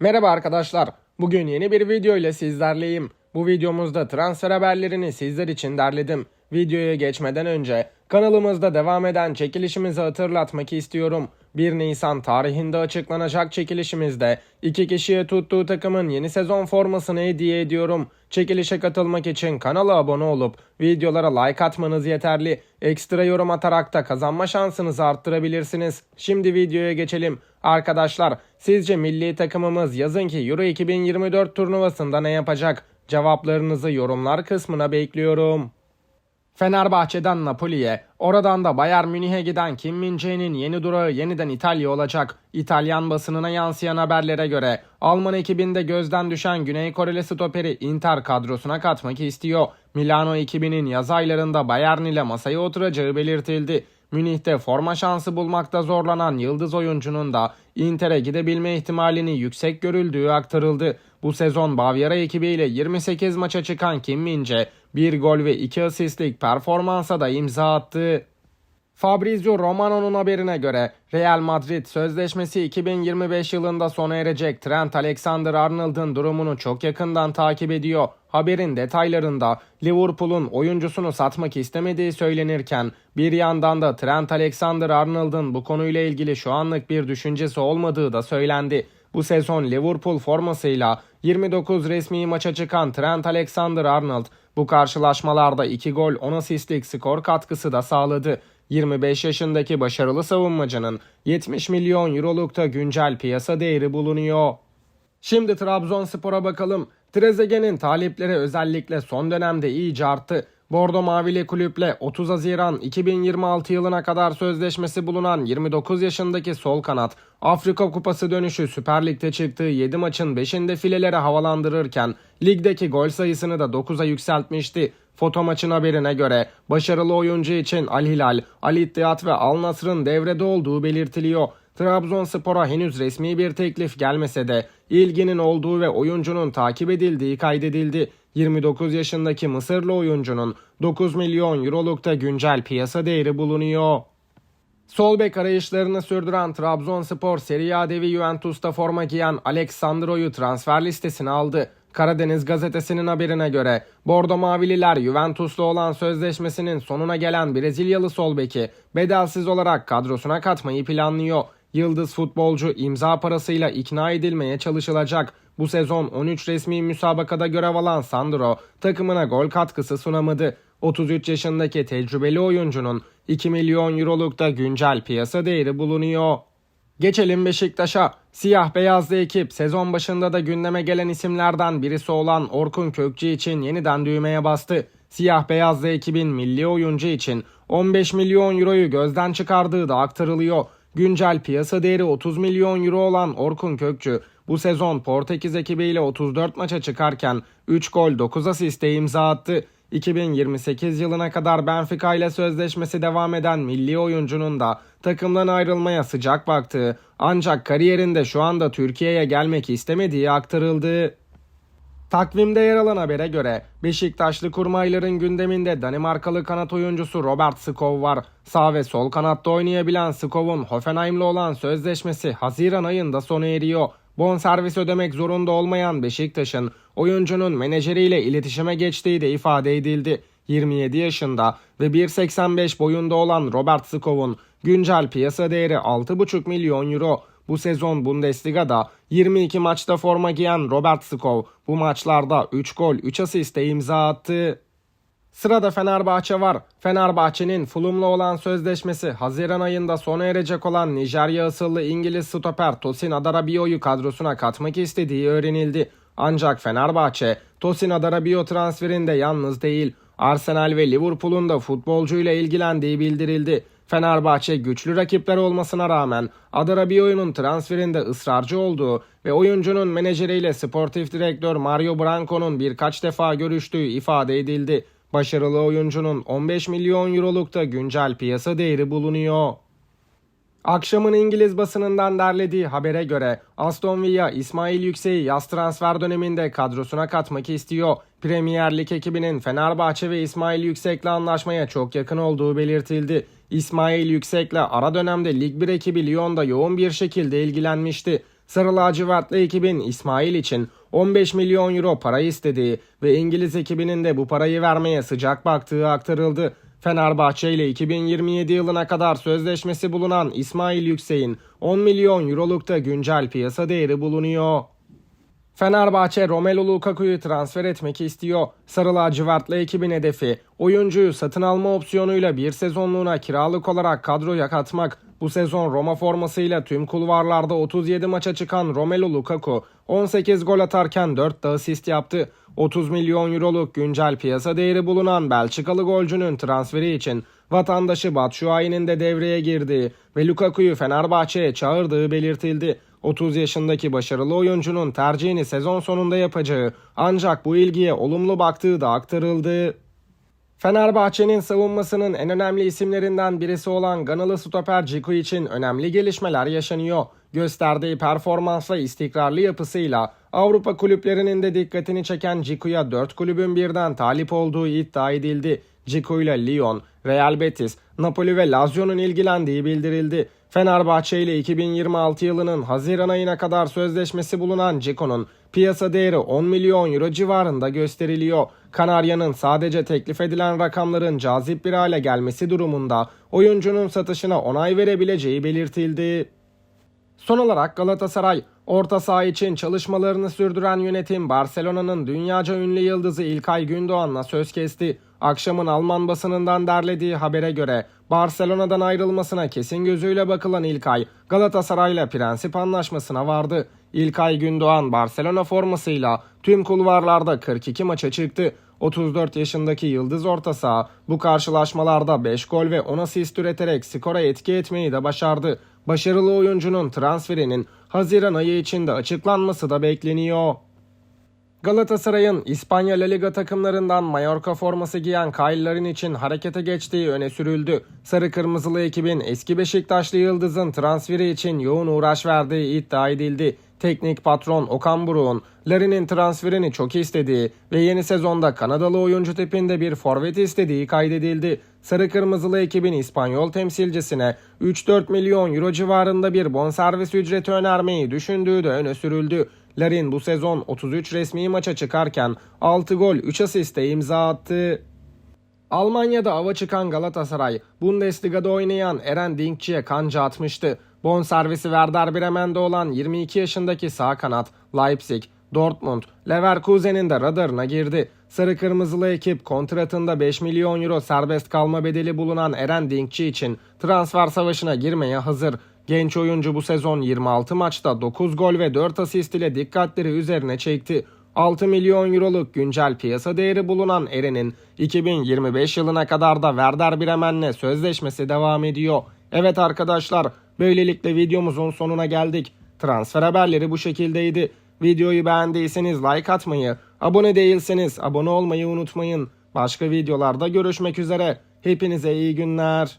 Merhaba arkadaşlar. Bugün yeni bir video ile sizlerleyim. Bu videomuzda transfer haberlerini sizler için derledim. Videoya geçmeden önce kanalımızda devam eden çekilişimizi hatırlatmak istiyorum. 1 Nisan tarihinde açıklanacak çekilişimizde iki kişiye tuttuğu takımın yeni sezon formasını hediye ediyorum. Çekilişe katılmak için kanala abone olup videolara like atmanız yeterli. Ekstra yorum atarak da kazanma şansınızı arttırabilirsiniz. Şimdi videoya geçelim. Arkadaşlar sizce milli takımımız yazınki Euro 2024 turnuvasında ne yapacak? Cevaplarınızı yorumlar kısmına bekliyorum. Fenerbahçe'den Napoli'ye, oradan da Bayern Münih'e giden Kim Min-jae'nin yeni durağı yeniden İtalya olacak. İtalyan basınına yansıyan haberlere göre Alman ekibinde gözden düşen Güney Koreli stoperi Inter kadrosuna katmak istiyor. Milano ekibinin yaz aylarında Bayern ile masaya oturacağı belirtildi. Münih'te forma şansı bulmakta zorlanan yıldız oyuncunun da Inter'e gidebilme ihtimalini yüksek görüldüğü aktarıldı. Bu sezon Bavyera ekibiyle 28 maça çıkan Kim Min-jae 1 gol ve 2 asistlik performansa da imza attı. Fabrizio Romano'nun haberine göre Real Madrid sözleşmesi 2025 yılında sona erecek Trent Alexander-Arnold'un durumunu çok yakından takip ediyor. Haberin detaylarında Liverpool'un oyuncusunu satmak istemediği söylenirken bir yandan da Trent Alexander-Arnold'un bu konuyla ilgili şu anlık bir düşüncesi olmadığı da söylendi. Bu sezon Liverpool formasıyla 29 resmi maça çıkan Trent Alexander-Arnold bu karşılaşmalarda 2 gol 10 asistlik skor katkısı da sağladı. 25 yaşındaki başarılı savunmacının 70 milyon eurolukta güncel piyasa değeri bulunuyor. Şimdi Trabzonspor'a bakalım. Trezeguet'in talipleri özellikle son dönemde iyice arttı. Bordo Mavili kulüple 30 Haziran 2026 yılına kadar sözleşmesi bulunan 29 yaşındaki sol kanat Afrika Kupası dönüşü Süper Lig'de çıktığı 7 maçın 5'inde fileleri havalandırırken ligdeki gol sayısını da 9'a yükseltmişti. Foto maçın haberine göre başarılı oyuncu için Al Hilal, Al İttihat ve Al Nasr'ın devrede olduğu belirtiliyor. Trabzonspor'a henüz resmi bir teklif gelmese de ilginin olduğu ve oyuncunun takip edildiği kaydedildi. 29 yaşındaki Mısırlı oyuncunun 9 milyon eurolukta güncel piyasa değeri bulunuyor. Sol bek arayışlarını sürdüren Trabzonspor Serie A devi Juventus'ta forma giyen Aleksandro'yu transfer listesine aldı. Karadeniz gazetesinin haberine göre Bordo Mavililer Juventus'la olan sözleşmesinin sonuna gelen Brezilyalı sol beki bedelsiz olarak kadrosuna katmayı planlıyor. Yıldız futbolcu imza parasıyla ikna edilmeye çalışılacak. Bu sezon 13 resmi müsabakada görev alan Sandro takımına gol katkısı sunamadı. 33 yaşındaki tecrübeli oyuncunun 2 milyon eurolukta güncel piyasa değeri bulunuyor. Geçelim Beşiktaş'a. Siyah beyazlı ekip sezon başında da gündeme gelen isimlerden birisi olan Orkun Kökçü için yeniden düğmeye bastı. Siyah beyazlı ekibin milli oyuncu için 15 milyon euroyu gözden çıkardığı da aktarılıyor. Güncel piyasa değeri 30 milyon euro olan Orkun Kökçü bu sezon Portekiz ekibiyle 34 maça çıkarken 3 gol 9 asiste imza attı. 2028 yılına kadar Benfica ile sözleşmesi devam eden milli oyuncunun da takımdan ayrılmaya sıcak baktığı ancak kariyerinde şu anda Türkiye'ye gelmek istemediği aktarıldı. Takvimde yer alan habere göre Beşiktaşlı kurmayların gündeminde Danimarkalı kanat oyuncusu Robert Skov var. Sağ ve sol kanatta oynayabilen Skov'un Hoffenheim'le olan sözleşmesi Haziran ayında sona eriyor. Bonservis ödemek zorunda olmayan Beşiktaş'ın oyuncunun menajeriyle iletişime geçtiği de ifade edildi. 27 yaşında ve 1.85 boyunda olan Robert Skov'un güncel piyasa değeri 6,5 milyon euro. Bu sezon Bundesliga'da 22 maçta forma giyen Robert Skov bu maçlarda 3 gol 3 asiste imza attı. Sırada Fenerbahçe var. Fenerbahçe'nin Fulham'la olan sözleşmesi Haziran ayında sona erecek olan Nijerya asıllı İngiliz stoper Tosin Adarabio'yu kadrosuna katmak istediği öğrenildi. Ancak Fenerbahçe Tosin Adarabio transferinde yalnız değil. Arsenal ve Liverpool'un da futbolcuyla ilgilendiği bildirildi. Fenerbahçe güçlü rakipler olmasına rağmen Adarabio'nun transferinde ısrarcı olduğu ve oyuncunun menajeriyle sportif direktör Mario Branco'nun birkaç defa görüştüğü ifade edildi. Başarılı oyuncunun 15 milyon eurolukta güncel piyasa değeri bulunuyor. Akşamın İngiliz basınından derlediği habere göre Aston Villa İsmail Yüksek'i yaz transfer döneminde kadrosuna katmak istiyor. Premier Lig ekibinin Fenerbahçe ve İsmail Yüksek'le anlaşmaya çok yakın olduğu belirtildi. İsmail Yüksek'le ara dönemde Lig 1 ekibi Lyon'da yoğun bir şekilde ilgilenmişti. Sarı lacivertli ekibin İsmail için 15 milyon euro para istediği ve İngiliz ekibinin de bu parayı vermeye sıcak baktığı aktarıldı. Fenerbahçe ile 2027 yılına kadar sözleşmesi bulunan İsmail Yüksek'in 10 milyon eurolukta güncel piyasa değeri bulunuyor. Fenerbahçe Romelu Lukaku'yu transfer etmek istiyor. Sarı lacivertli ekibin hedefi oyuncuyu satın alma opsiyonuyla bir sezonluğuna kiralık olarak kadroya katmak. Bu sezon Roma formasıyla tüm kulvarlarda 37 maça çıkan Romelu Lukaku 18 gol atarken 4 de asist yaptı. 30 milyon euroluk güncel piyasa değeri bulunan Belçikalı golcünün transferi için vatandaşı Batshuayi'nin de devreye girdiği ve Lukaku'yu Fenerbahçe'ye çağırdığı belirtildi. 30 yaşındaki başarılı oyuncunun tercihini sezon sonunda yapacağı ancak bu ilgiye olumlu baktığı da aktarıldı. Fenerbahçe'nin savunmasının en önemli isimlerinden birisi olan Ganalı stoper Ciku için önemli gelişmeler yaşanıyor. Gösterdiği performansla istikrarlı yapısıyla Avrupa kulüplerinin de dikkatini çeken Ciku'ya 4 kulübün birden talip olduğu iddia edildi. Ciku ile Lyon, Real Betis, Napoli ve Lazio'nun ilgilendiği bildirildi. Fenerbahçe ile 2026 yılının Haziran ayına kadar sözleşmesi bulunan Cico'nun piyasa değeri 10 milyon euro civarında gösteriliyor. Kanarya'nın sadece teklif edilen rakamların cazip bir hale gelmesi durumunda oyuncunun satışına onay verebileceği belirtildi. Son olarak Galatasaray, orta saha için çalışmalarını sürdüren yönetim Barcelona'nın dünyaca ünlü yıldızı İlkay Gündoğan'la söz kesti. Akşamın Alman basınından derlediği habere göre Barcelona'dan ayrılmasına kesin gözüyle bakılan İlkay, Galatasaray'la prensip anlaşmasına vardı. İlkay Gündoğan Barcelona formasıyla tüm kulvarlarda 42 maça çıktı. 34 yaşındaki yıldız orta saha bu karşılaşmalarda 5 gol ve 10 asist üreterek skora etki etmeyi de başardı. Başarılı oyuncunun transferinin Haziran ayı içinde açıklanması da bekleniyor. Galatasaray'ın İspanya La Liga takımlarından Mallorca forması giyen Kyle'ların için harekete geçtiği öne sürüldü. Sarı Kırmızılı ekibin eski Beşiktaşlı Yıldız'ın transferi için yoğun uğraş verdiği iddia edildi. Teknik patron Okan Buruk'un Larin'in transferini çok istediği ve yeni sezonda Kanadalı oyuncu tipinde bir forvet istediği kaydedildi. Sarı Kırmızılı ekibin İspanyol temsilcisine 3-4 milyon euro civarında bir bonservis ücreti önermeyi düşündüğü de öne sürüldü. Larin bu sezon 33 resmi maça çıkarken 6 gol 3 asiste imza attı. Almanya'da ava çıkan Galatasaray, Bundesliga'da oynayan Eren Dinkçi'ye kanca atmıştı. Bonservisi Werder Bremen'de olan 22 yaşındaki sağ kanat Leipzig, Dortmund, Leverkusen'in de radarına girdi. Sarı Kırmızılı ekip kontratında 5 milyon euro serbest kalma bedeli bulunan Eren Dinkçi için transfer savaşına girmeye hazır. Genç oyuncu bu sezon 26 maçta 9 gol ve 4 asist ile dikkatleri üzerine çekti. 6 milyon euroluk güncel piyasa değeri bulunan Eren'in 2025 yılına kadar da Werder Bremen'le sözleşmesi devam ediyor. Evet arkadaşlar böylelikle videomuzun sonuna geldik. Transfer haberleri bu şekildeydi. Videoyu beğendiyseniz like atmayı, abone değilseniz abone olmayı unutmayın. Başka videolarda görüşmek üzere. Hepinize iyi günler.